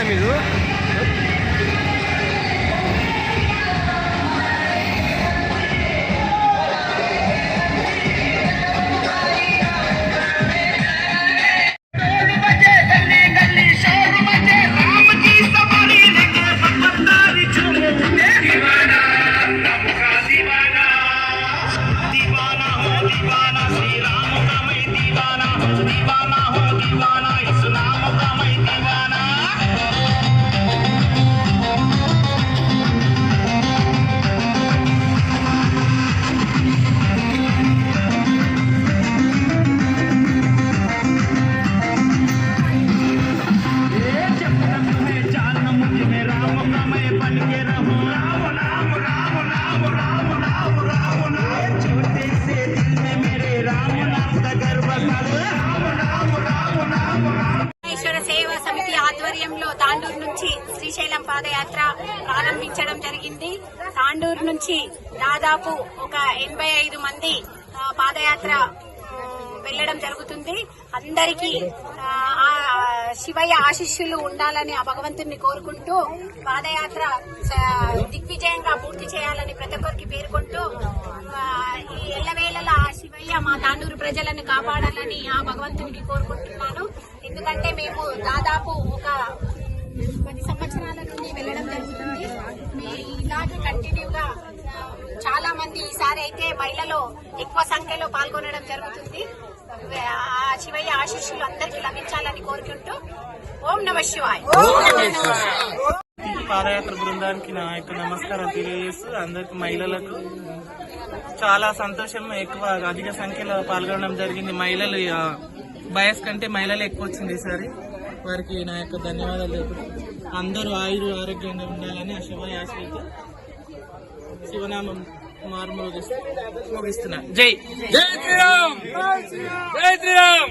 Danilo? పాదయాత్ర ప్రారంభించడం జరిగింది. తాండూరు నుంచి దాదాపు ఒక ఎనభై ఐదు మంది పాదయాత్ర వెళ్ళడం జరుగుతుంది. అందరికీ శివయ్య ఆశిష్యులు ఉండాలని ఆ భగవంతుని కోరుకుంటూ పాదయాత్ర దిగ్విజయంగా పూర్తి చేయాలని ప్రతి ఒక్కరికి పేర్కొంటూ ఈ ఎల్లవేళలా ఆ శివయ్య మా తాండూరు ప్రజలను కాపాడాలని ఆ భగవంతునికి కోరుకుంటున్నాను. ఎందుకంటే మేము దాదాపు ఒక పది సంవత్సరాల ఇలాగే కంటిన్యూగా చాలా మంది ఈసారి అయితే మహిళలు ఎక్కువ సంఖ్యలో పాల్గొనడం జరుగుతుంది. ఆ శివయ్య ఆశీస్సులు అందరికీ లభించాలని కోరుకుంటూ ఓం నమ శివాయ్. పాదయాత్ర బృందానికి నా యొక్క నమస్కారం తెలియజేస్తూ అందరికి మహిళలకు చాలా సంతోషం ఎక్కువ అధిక సంఖ్యలో పాల్గొనడం జరిగింది. మహిళలు ఆ, వయస్ కంటే మహిళలు ఎక్కువ వచ్చింది ఈసారి. వారికి నా యొక్క ధన్యవాదాలు తెలుపుతూ అందరూ ఆయురు ఆరోగ్యంగా ఉండాలని ఆ శివ శివనామం మారుమోగిస్తూ జై జై శ్రీరామ్! జై శ్రీరామ్!